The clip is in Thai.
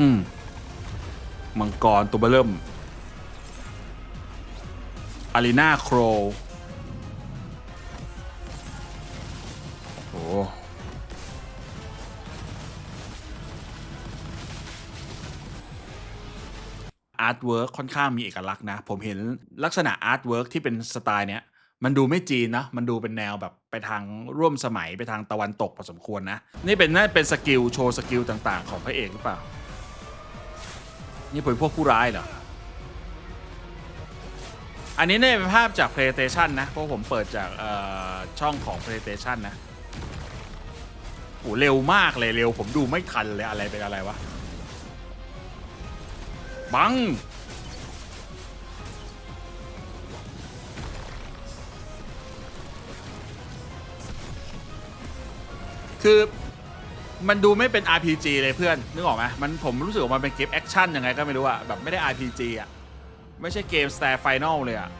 อืมมังกรตัวเบอร์เริ่มอารีนาโครโอ้อาร์ตเวิร์กค่อนข้างมีเอกลักษณ์นะ ผมเห็นลักษณะอาร์ตเวิร์กที่เป็นสไตล์เนี้ย มันดูไม่จีนนะ มันดูเป็นแนวแบบไปทางร่วมสมัยไปทางตะวันตกพอสมควรนะ นี่เป็นน่าเป็นสกิล โชว์สกิลต่างๆ ของพระเอกหรือเปล่า นี่เป็นพวกผู้ร้ายเหรอ อันนี้เนี่ยเป็นภาพจาก PlayStation นะ เพราะผมเปิดจากช่องของ PlayStation นะโหเร็วมากเลยเร็ว ผมดูไม่ทันเลยอะไรเป็นอะไรวะ บัง คือ มันดูไม่เป็น RPG เลยเพื่อน นึกออกไหมมันผมรู้สึกว่ามันเป็นเกมแอคชั่นยังไงก็ไม่รู้อะแบบไม่ได้ RPG อะไม่ใช่เกมสแตร์ไฟแนลเลยอะ